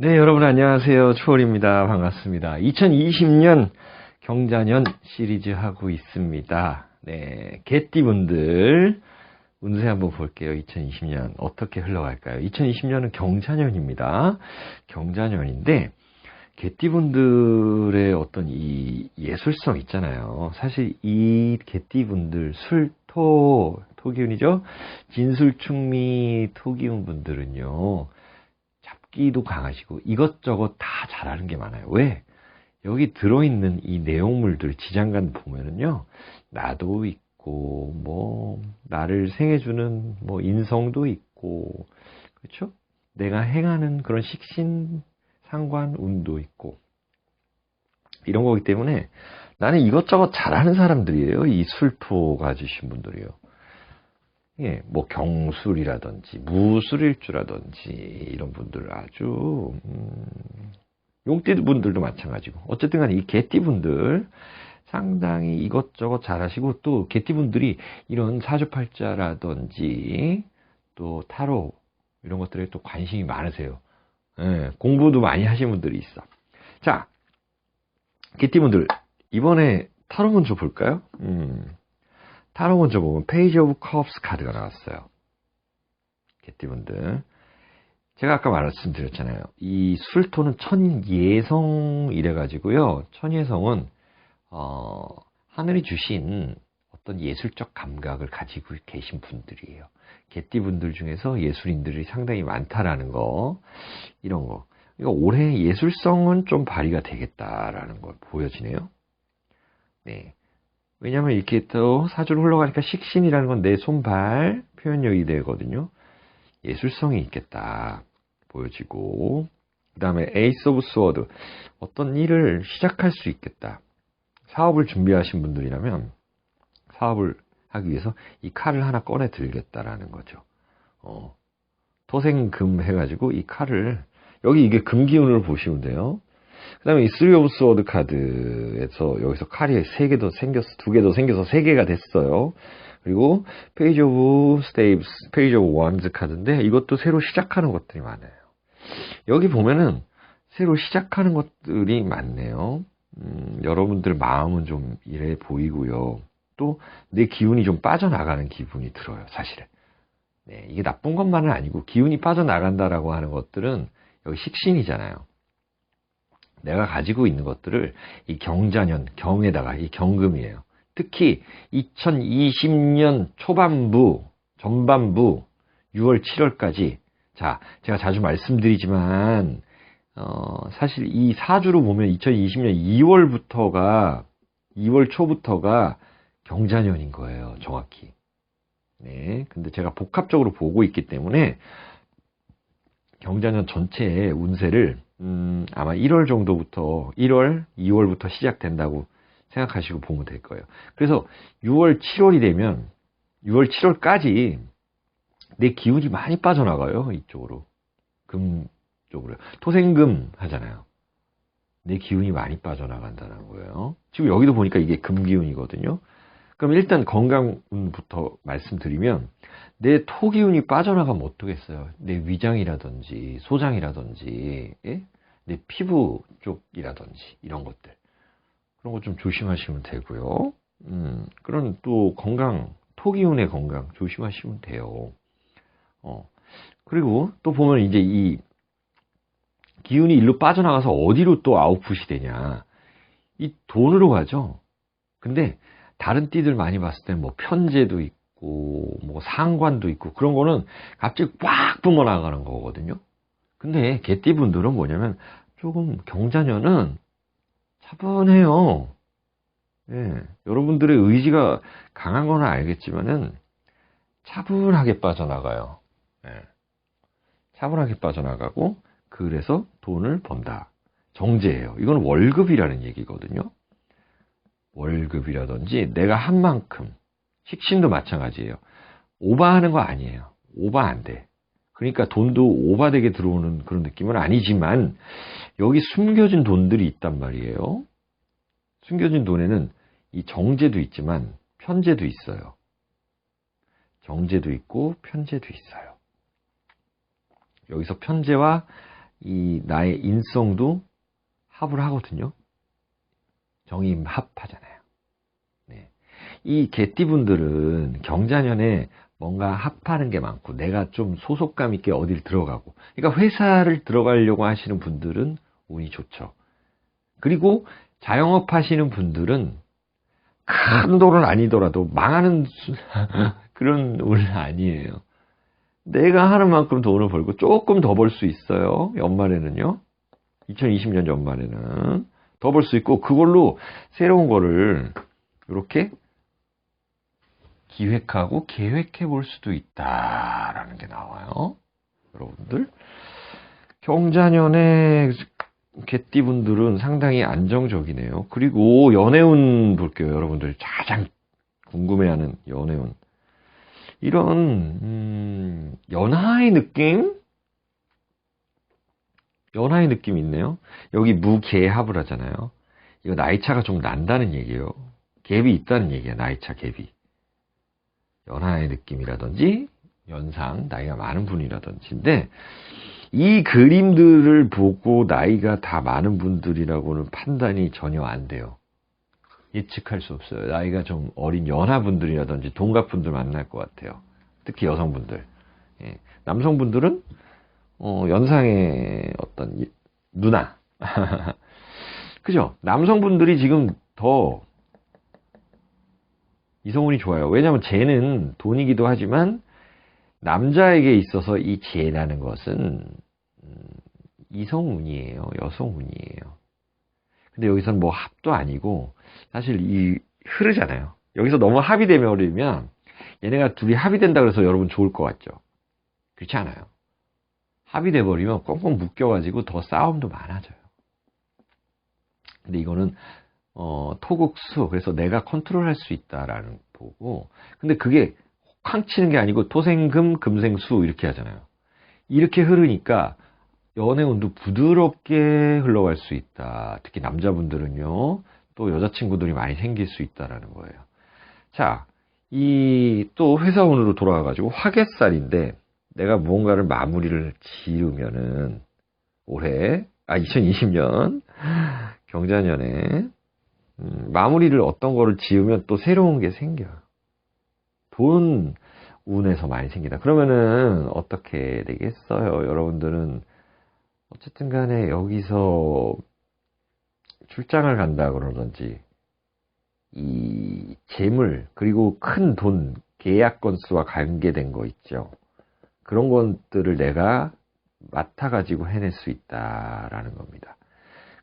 네, 여러분 안녕하세요. 초월입니다. 반갑습니다. 2020년 경자년 시리즈 하고 있습니다. 네, 개띠분들 운세 한번 볼게요. 2020년 어떻게 흘러갈까요? 2020년은 경자년입니다. 경자년인데 개띠분들의 어떤 이 예술성 있잖아요. 사실 이 개띠분들 술토 토기운이죠. 진술충미 토기운 분들은요. 잡기도 강하시고 이것저것 다 잘하는 게 많아요. 왜? 여기 들어있는 이 내용물들 지장간 보면은요. 나도 있고 뭐 나를 생해주는 뭐 인성도 있고 그렇죠? 내가 행하는 그런 식신 상관 운도 있고 이런 거기 때문에 나는 이것저것 잘하는 사람들이에요. 이 술토 가지신 분들이요. 예, 뭐 경술이라든지 무술일주라든지 이런 분들 아주 음, 용띠 분들도 마찬가지고 어쨌든 간에 이 개띠 분들 상당히 이것저것 잘하시고 또 개띠 분들이 이런 사주팔자라든지 또 타로 이런 것들에 또 관심이 많으세요. 예, 공부도 많이 하신 분들이 있어. 자, 개띠 분들 이번에 타로 먼저 볼까요? 음. 타로 먼저 보면 페이지 오브 컵스 카드가 나왔어요. 개띠분들. 제가 아까 말씀드렸잖아요. 이 술토는 천예성 이래가지고요. 천예성은 어, 하늘이 주신 어떤 예술적 감각을 가지고 계신 분들이에요. 개띠분들 중에서 예술인들이 상당히 많다라는 거, 이런 거. 그러니까 올해 예술성은 좀 발휘가 되겠다라는 걸 보여지네요. 네. 왜냐하면 이렇게 또 사주로 흘러가니까 식신이라는 건 내 손발 표현력이 되거든요. 예술성이 있겠다 보여지고 그 다음에 에이스 오브 스워드 어떤 일을 시작할 수 있겠다. 사업을 준비하신 분들이라면 사업을 하기 위해서 이 칼을 하나 꺼내 들겠다라는 거죠. 어, 토생금 해가지고 이 칼을 여기 이게 금 기운을 보시면 돼요. 그 다음에 이 쓰리 오브 스워드 카드에서 여기서 칼이 3개 더 생겼어, 2개 더 생겨서 3개가 됐어요. 그리고 페이지 오브 스테이브스, 페이지 오브 원즈 카드인데 이것도 새로 시작하는 것들이 많아요. 여기 보면은 새로 시작하는 것들이 많네요. 음, 여러분들 마음은 좀 이래 보이고요. 또 내 기운이 좀 빠져나가는 기분이 들어요, 사실은. 네, 이게 나쁜 것만은 아니고 기운이 빠져나간다라고 하는 것들은 여기 식신이잖아요. 내가 가지고 있는 것들을 이 경자년, 경에다가 이 경금이에요. 특히 2020년 초반부, 전반부, 6월, 7월까지 자, 제가 자주 말씀드리지만 어, 사실 이 사주로 보면 2020년 2월부터가 2월 초부터가 경자년인 거예요, 정확히. 네, 근데 제가 복합적으로 보고 있기 때문에 경자년 전체의 운세를 음, 아마 1월 정도부터 1월, 2월부터 시작된다고 생각하시고 보면 될 거예요. 그래서 6월, 7월이 되면 6월, 7월까지 내 기운이 많이 빠져나가요. 이쪽으로. 금 쪽으로. 토생금 하잖아요. 내 기운이 많이 빠져나간다는 거예요. 지금 여기도 보니까 이게 금기운이거든요. 그럼 일단 건강부터 말씀드리면 내 토기운이 빠져나가면 어떡겠어요? 내 위장이라든지 소장이라든지 예? 내 피부 쪽이라든지 이런 것들 그런 거 좀 조심하시면 되고요. 음, 그런 또 건강 토기운의 건강 조심하시면 돼요. 어 그리고 또 보면 이제 이 기운이 일로 빠져나가서 어디로 또 아웃풋이 되냐? 이 돈으로 가죠. 근데 다른 띠들 많이 봤을 때는 뭐 편제도 있고 뭐 상관도 있고 그런 거는 갑자기 꽉 뿜어 나가는 거거든요. 근데 개띠분들은 뭐냐면 조금 경자년은 차분해요. 예, 여러분들의 의지가 강한 건 알겠지만은 차분하게 빠져나가요. 예, 차분하게 빠져나가고 그래서 돈을 번다. 정제예요. 이건 월급이라는 얘기거든요. 월급이라든지 내가 한 만큼 식신도 마찬가지예요. 오바하는 거 아니에요. 오바 안 돼. 그러니까 돈도 오바되게 들어오는 그런 느낌은 아니지만 여기 숨겨진 돈들이 있단 말이에요. 숨겨진 돈에는 이 정제도 있지만 편제도 있어요. 정제도 있고 편제도 있어요. 여기서 편제와 이 나의 인성도 합을 하거든요. 정임 합하잖아요. 네. 이 개띠분들은 경자년에 뭔가 합하는 게 많고 내가 좀 소속감 있게 어딜 들어가고 그러니까 회사를 들어가려고 하시는 분들은 운이 좋죠. 그리고 자영업 하시는 분들은 큰 돈은 아니더라도 망하는 그런 운은 아니에요. 내가 하는 만큼 돈을 벌고 조금 더 벌 수 있어요. 연말에는요. 2020년 연말에는 더 벌 수 있고 그걸로 새로운 거를 이렇게 기획하고 계획해 볼 수도 있다라는 게 나와요. 여러분들 경자년에 개띠분들은 상당히 안정적이네요. 그리고 연애운 볼게요. 여러분들 가장 궁금해하는 연애운. 이런 음, 연하의 느낌? 연하의 느낌이 있네요. 여기 무개합을 하잖아요. 이거 나이차가 좀 난다는 얘기예요. 갭이 있다는 얘기야. 나이차 갭이. 연하의 느낌이라든지 연상 나이가 많은 분이라든지인데 이 그림들을 보고 나이가 다 많은 분들이라고는 판단이 전혀 안 돼요. 예측할 수 없어요. 나이가 좀 어린 연하분들이라든지 동갑분들 만날 것 같아요. 특히 여성분들. 예. 남성분들은 어, 연상의 어떤 누나. 그죠? 남성분들이 지금 더 이성운이 좋아요. 왜냐하면 쟤는 돈이기도 하지만 남자에게 있어서 이 재라는 것은 음, 이성운이에요. 여성운이에요. 근데 여기서는 뭐 합도 아니고 사실 이 흐르잖아요. 여기서 너무 합이 되면 어리면 얘네가 둘이 합이 된다 그래서 여러분 좋을 것 같죠. 그렇지 않아요. 합이 돼버리면 꽁꽁 묶여가지고 더 싸움도 많아져요. 근데 이거는 어, 토국수 그래서 내가 컨트롤할 수 있다라는 보고 근데 그게 쾅 치는 게 아니고 토생금 금생수 이렇게 하잖아요. 이렇게 흐르니까 연애 운도 부드럽게 흘러갈 수 있다. 특히 남자분들은요. 또 여자친구들이 많이 생길 수 있다라는 거예요. 자, 이 또 회사운으로 돌아가가지고 화개살인데 내가 무언가를 마무리를 지으면은 올해 아 2020년 경자년에 음, 마무리를 어떤 거를 지으면 또 새로운 게 생겨요. 돈 운에서 많이 생기다. 그러면은 어떻게 되겠어요? 여러분들은 어쨌든 간에 여기서 출장을 간다 그러든지 이 재물 그리고 큰 돈 계약 건수와 관계된 거 있죠. 그런 것들을 내가 맡아가지고 해낼 수 있다라는 겁니다.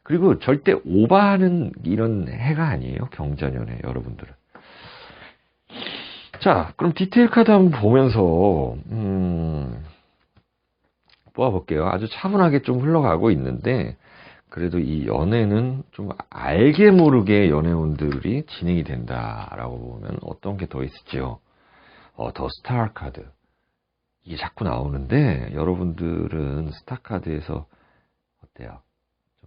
그리고 절대 오바하는 이런 해가 아니에요. 경자년에 여러분들은. 자, 그럼 디테일 카드 한번 보면서 음, 뽑아볼게요. 아주 차분하게 좀 흘러가고 있는데 그래도 이 연애는 좀 알게 모르게 연애운들이 진행이 된다라고 보면 어떤 게 더 있을지요? 어, 더 스타 카드. 이게 자꾸 나오는데 여러분들은 스타 카드에서 어때요?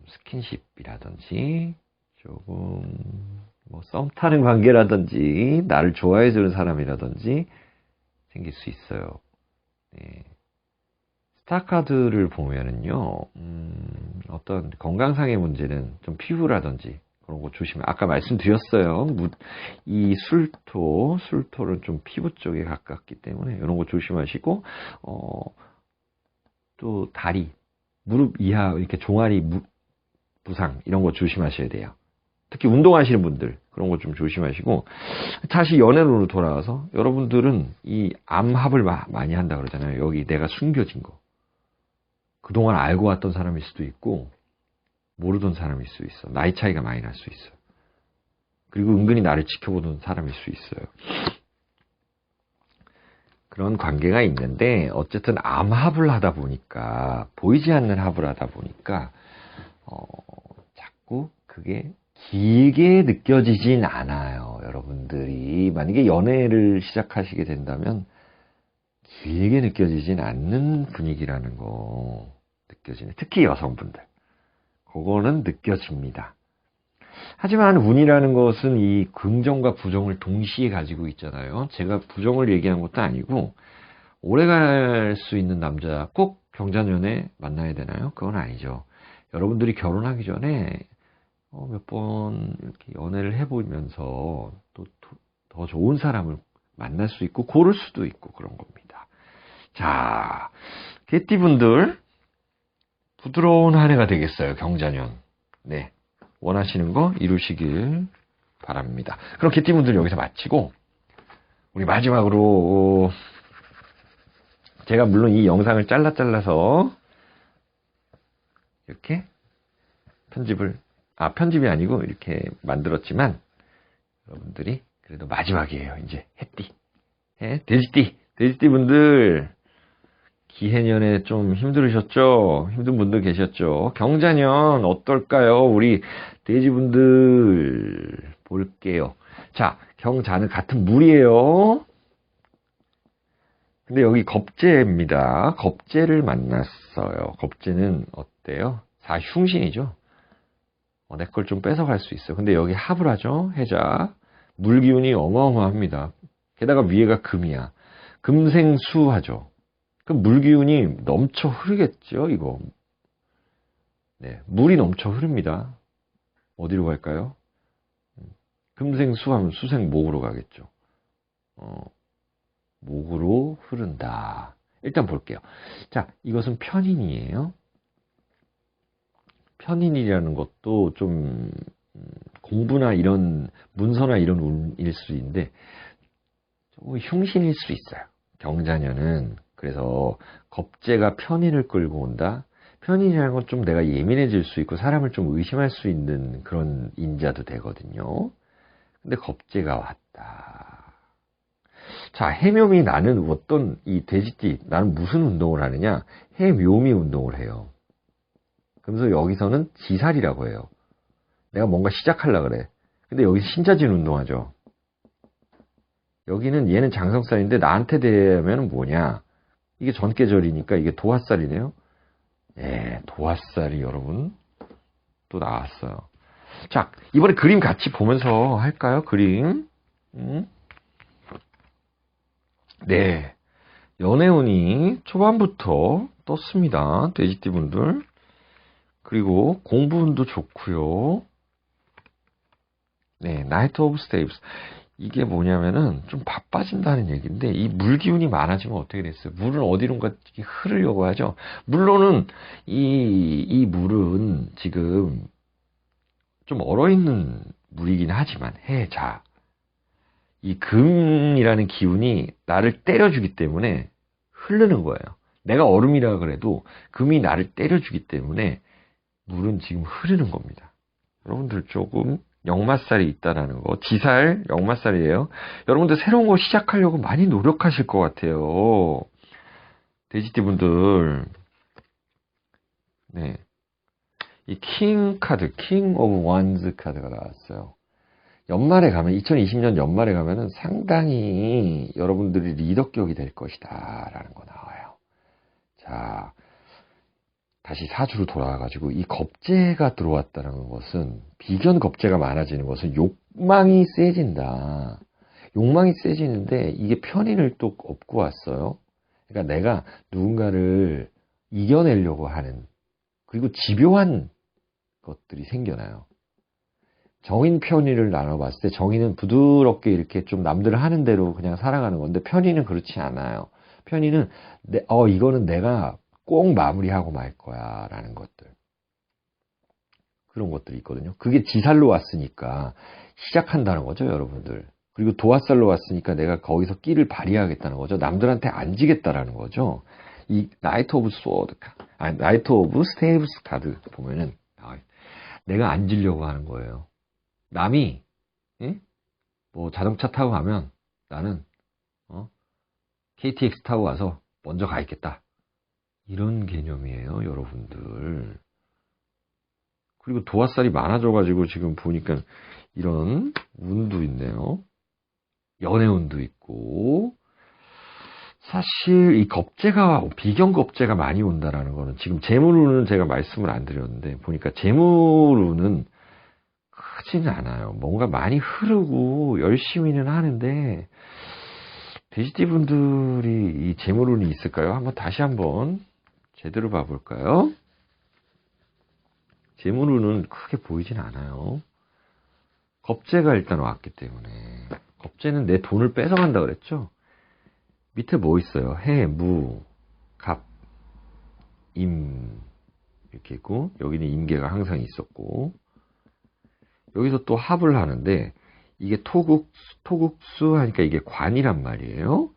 좀 스킨십이라든지 조금 뭐 썸 타는 관계라든지 나를 좋아해 주는 사람이라든지 생길 수 있어요. 네. 스타 카드를 보면은요, 음, 어떤 건강상의 문제는 좀 피부라든지 그런 거 조심해. 아까 말씀드렸어요. 이 술토, 술토는 좀 피부 쪽에 가깝기 때문에 이런 거 조심하시고, 어, 또 다리, 무릎 이하 이렇게 종아리 무, 부상 이런 거 조심하셔야 돼요. 특히 운동하시는 분들 그런 거 좀 조심하시고 다시 연애로 돌아와서 여러분들은 이 암합을 많이 한다 그러잖아요. 여기 내가 숨겨진 거. 그동안 알고 왔던 사람일 수도 있고 모르던 사람일 수 있어. 나이 차이가 많이 날 수 있어. 그리고 은근히 나를 지켜보던 사람일 수 있어요. 그런 관계가 있는데 어쨌든 암합을 하다 보니까 보이지 않는 합을 하다 보니까 어, 자꾸 그게 길게 느껴지진 않아요. 여러분들이 만약에 연애를 시작하시게 된다면 길게 느껴지진 않는 분위기라는 거 느껴지네. 특히 여성분들. 그거는 느껴집니다. 하지만 운이라는 것은 이 긍정과 부정을 동시에 가지고 있잖아요. 제가 부정을 얘기한 것도 아니고 오래 갈 수 있는 남자 꼭 경자년에 만나야 되나요? 그건 아니죠. 여러분들이 결혼하기 전에 어, 몇 번 이렇게 연애를 해보면서 또 더 좋은 사람을 만날 수 있고 고를 수도 있고 그런 겁니다. 자, 개띠분들 부드러운 한 해가 되겠어요. 경자년. 네. 원하시는 거 이루시길 바랍니다. 그럼 개띠분들 여기서 마치고 우리 마지막으로 제가 물론 이 영상을 잘라 잘라서 이렇게 편집을 아 편집이 아니고 이렇게 만들었지만 여러분들이 그래도 마지막이에요. 이제 해띠, 해 돼지띠, 돼지띠 분들 기해년에 좀 힘들으셨죠? 힘든 분들 계셨죠? 경자년 어떨까요? 우리 돼지분들 볼게요. 자, 경자는 같은 물이에요. 근데 여기 겁재입니다. 겁재를 만났어요. 겁재는 어 때요? 사흉신이죠. 어, 내 걸 좀 뺏어갈 수 있어요. 근데 여기 합을 하죠. 해자. 물 기운이 어마어마합니다. 게다가 위에가 금이야. 금생수 하죠. 그 물기운이 넘쳐 흐르겠죠, 이거. 네, 물이 넘쳐 흐릅니다. 어디로 갈까요? 금생수 하면 수생목으로 가겠죠. 어, 목으로 흐른다. 일단 볼게요. 자, 이것은 편인이에요. 편인이라는 것도 좀 음, 공부나 이런 문서나 이런 운일 수 있는데 흉신일 수 있어요. 경자년은 그래서 겁재가 편인을 끌고 온다. 편인이라는 건 좀 내가 예민해질 수 있고 사람을 좀 의심할 수 있는 그런 인자도 되거든요. 근데 겁재가 왔다. 자, 해묘미 나는 어떤 이 돼지띠 나는 무슨 운동을 하느냐? 해묘미 운동을 해요. 그러면서 여기서는 지살이라고 해요. 내가 뭔가 시작하려 그래. 근데 여기 신자진 운동하죠. 여기는 얘는 장성살인데 나한테 대하면 뭐냐? 이게 전계절이니까 이게 도화살이네요. 예, 도화살이 여러분 또 나왔어요. 자, 이번에 그림 같이 보면서 할까요? 그림. 음? 네. 연애운이 초반부터 떴습니다. 돼지띠 분들. 그리고 공부운도 좋고요. 네, 나이트 오브 스테이브스. 이게 뭐냐면은 좀 바빠진다는 얘기인데 이 물 기운이 많아지면 어떻게 됐어요? 물은 어디론가 흐르려고 하죠. 물론은 이, 이 물은 지금 좀 얼어 있는 물이긴 하지만 해자. 이 금이라는 기운이 나를 때려주기 때문에 흐르는 거예요. 내가 얼음이라 그래도 금이 나를 때려주기 때문에 물은 지금 흐르는 겁니다. 여러분들 조금 역마살이 있다라는 거. 지살, 역마살이에요. 여러분들 새로운 거 시작하려고 많이 노력하실 것 같아요. 돼지띠 분들. 네. 이 킹 카드, 킹 오브 원즈 카드가 나왔어요. 연말에 가면, 2020년 연말에 가면은 상당히 여러분들이 리더격이 될 것이다. 라는 거 나와요. 자, 다시 사주로 돌아와가지고 이 겁재가 들어왔다는 것은 비견 겁재가 많아지는 것은 욕망이 세진다. 욕망이 세지는데 이게 편인을 또 업고 왔어요. 그러니까 내가 누군가를 이겨내려고 하는 그리고 집요한 것들이 생겨나요. 정인 편의를 나눠봤을 때 정인은 부드럽게 이렇게 좀 남들 하는 대로 그냥 살아가는 건데 편의는 그렇지 않아요. 편의는 내, 어 이거는 내가 꼭 마무리하고 말 거야 라는 것들. 그런 것들이 있거든요. 그게 지살로 왔으니까 시작한다는 거죠 여러분들. 그리고 도화살로 왔으니까 내가 거기서 끼를 발휘하겠다는 거죠. 남들한테 안 지겠다라는 거죠. 이 나이트 오브 소드 아니 나이트 오브 스테이브스 카드 보면은 아, 내가 앉으려고 하는 거예요. 남이 예? 뭐 자동차 타고 가면 나는 어? KTX 타고 가서 먼저 가 있겠다 이런 개념이에요, 여러분들. 그리고 도화살이 많아져가지고 지금 보니까 이런 운도 있네요. 연애운도 있고. 사실 이 겁재가, 비경 겁재가 많이 온다라는 거는 지금 재물운은 제가 말씀을 안 드렸는데 보니까 재물운은 크지는 않아요. 뭔가 많이 흐르고 열심히는 하는데 돼지띠 분들이 이 재물운이 있을까요? 한번 다시 한번 제대로 봐볼까요? 재물운은 크게 보이진 않아요. 겁재가 일단 왔기 때문에 겁재는 내 돈을 뺏어간다 그랬죠? 밑에 뭐 있어요? 해, 무, 갑, 임 이렇게 있고 여기는 임계가 항상 있었고 여기서 또 합을 하는데 이게 토국 토국수 하니까 이게 관이란 말이에요.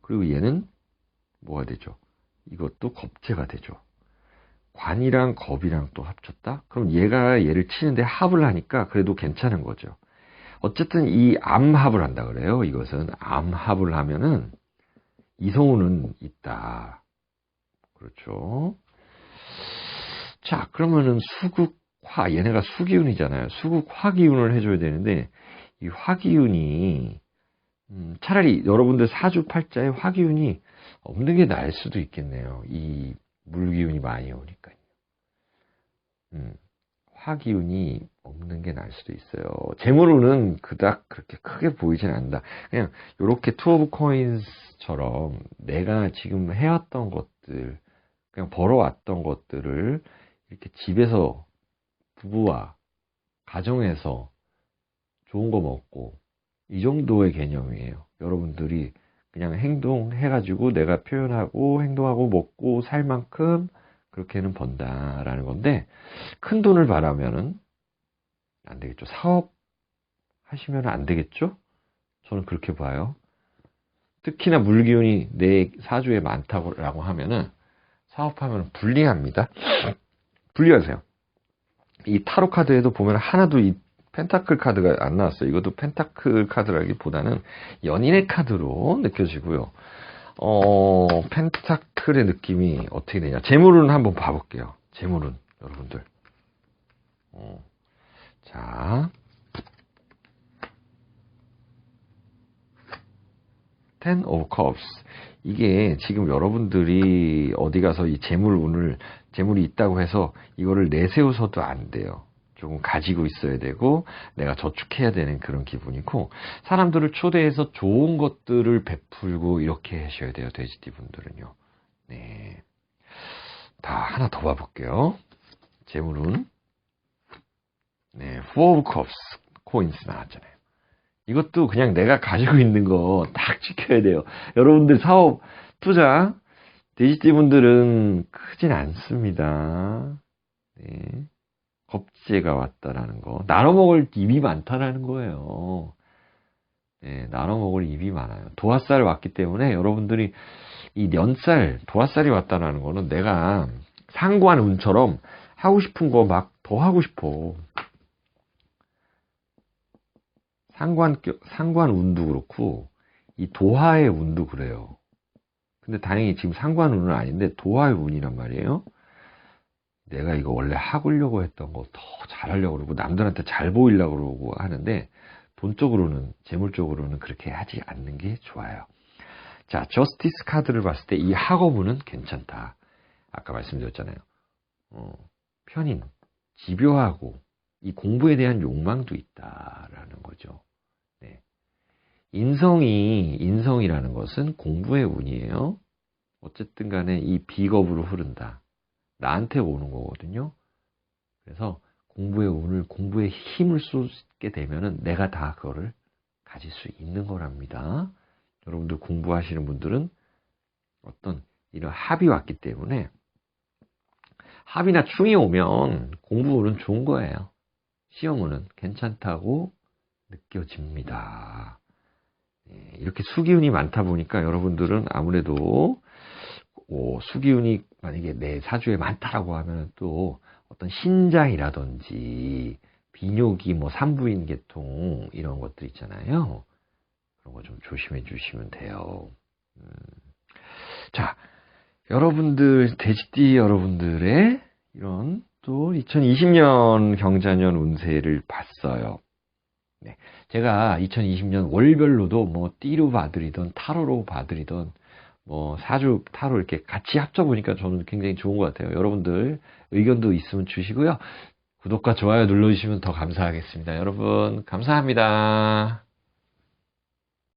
그리고 얘는 뭐가 되죠? 이것도 겁재가 되죠. 관이랑 겁이랑 또 합쳤다? 그럼 얘가 얘를 치는데 합을 하니까 그래도 괜찮은 거죠. 어쨌든 이 암합을 한다 그래요. 이것은 암합을 하면은 이성우는 있다. 그렇죠. 자, 그러면은 수국화, 얘네가 수기운이잖아요. 수국화기운을 해줘야 되는데, 이 화기운이, 음, 차라리 여러분들 사주팔자에 화기운이 없는 게 나을 수도 있겠네요. 이 물기운이 많이 오니까요. 음, 화기운이 없는 게 나을 수도 있어요. 재물운은 그닥 그렇게 크게 보이진 않는다. 그냥 이렇게 투 오브 코인스처럼 내가 지금 해왔던 것들, 그냥 벌어왔던 것들을 이렇게 집에서 부부와 가정에서 좋은 거 먹고 이 정도의 개념이에요. 여러분들이 그냥 행동해가지고 내가 표현하고 행동하고 먹고 살 만큼 그렇게는 번다라는 건데 큰 돈을 바라면은 안 되겠죠. 사업 하시면 안 되겠죠? 저는 그렇게 봐요. 특히나 물기운이 내 사주에 많다고 하면은 사업하면 불리합니다. 분리하세요. 이 타로 카드에도 보면 하나도 이 펜타클 카드가 안 나왔어요. 이것도 펜타클 카드라기보다는 연인의 카드로 느껴지고요. 어, 펜타클의 느낌이 어떻게 되냐. 재물은 한번 봐볼게요. 재물은, 여러분들. 어, 자. Ten of Cups. 이게 지금 여러분들이 어디 가서 이 재물 운을 재물이 있다고 해서 이거를 내세워서도 안 돼요. 조금 가지고 있어야 되고 내가 저축해야 되는 그런 기분이고 사람들을 초대해서 좋은 것들을 베풀고 이렇게 하셔야 돼요. 돼지띠 분들은요. 네. 다 하나 더 봐볼게요. 재물은 네, Four of Cups 코인스 나왔잖아요. 이것도 그냥 내가 가지고 있는 거 딱 지켜야 돼요. 여러분들 사업, 투자, 돼지띠 분들은 크진 않습니다. 네. 겁재가 왔다라는 거. 나눠 먹을 입이 많다라는 거예요. 네, 나눠 먹을 입이 많아요. 도화살 왔기 때문에 여러분들이 이 년살, 도화살이 왔다라는 거는 내가 상관 운처럼 하고 싶은 거 막 더 하고 싶어. 상관, 상관 운도 그렇고, 이 도화의 운도 그래요. 근데 다행히 지금 상관 운은 아닌데, 도화의 운이란 말이에요. 내가 이거 원래 하려고 했던 거 더 잘하려고 그러고, 남들한테 잘 보이려고 그러고 하는데, 돈적으로는, 재물적으로는 그렇게 하지 않는 게 좋아요. 자, 저스티스 카드를 봤을 때 이 학업운은 괜찮다. 아까 말씀드렸잖아요. 어, 편인, 집요하고, 이 공부에 대한 욕망도 있다라는 거죠. 네. 인성이, 인성이라는 것은 공부의 운이에요. 어쨌든 간에 이 비겁으로 흐른다. 나한테 오는 거거든요. 그래서 공부의 운을, 공부에 힘을 쏟게 되면은 내가 다 그거를 가질 수 있는 거랍니다. 여러분들 공부하시는 분들은 어떤 이런 합이 왔기 때문에 합이나 충이 오면 공부는 좋은 거예요. 시험은 괜찮다고 느껴집니다. 예, 이렇게 수기운이 많다 보니까 여러분들은 아무래도 어, 수기운이 만약에 내 사주에 많다라고 하면 또 어떤 신장이라든지 비뇨기, 뭐 산부인 계통 이런 것들 있잖아요. 그런 거 좀 조심해 주시면 돼요. 음. 자, 여러분들 돼지띠 여러분들의 이런 또 2020년 경자년 운세를 봤어요. 네, 제가 2020년 월별로도 뭐 띠로 봐드리던 타로로 봐드리던 뭐 사주 타로 이렇게 같이 합쳐 보니까 저는 굉장히 좋은 것 같아요. 여러분들 의견도 있으면 주시고요. 구독과 좋아요 눌러주시면 더 감사하겠습니다. 여러분 감사합니다.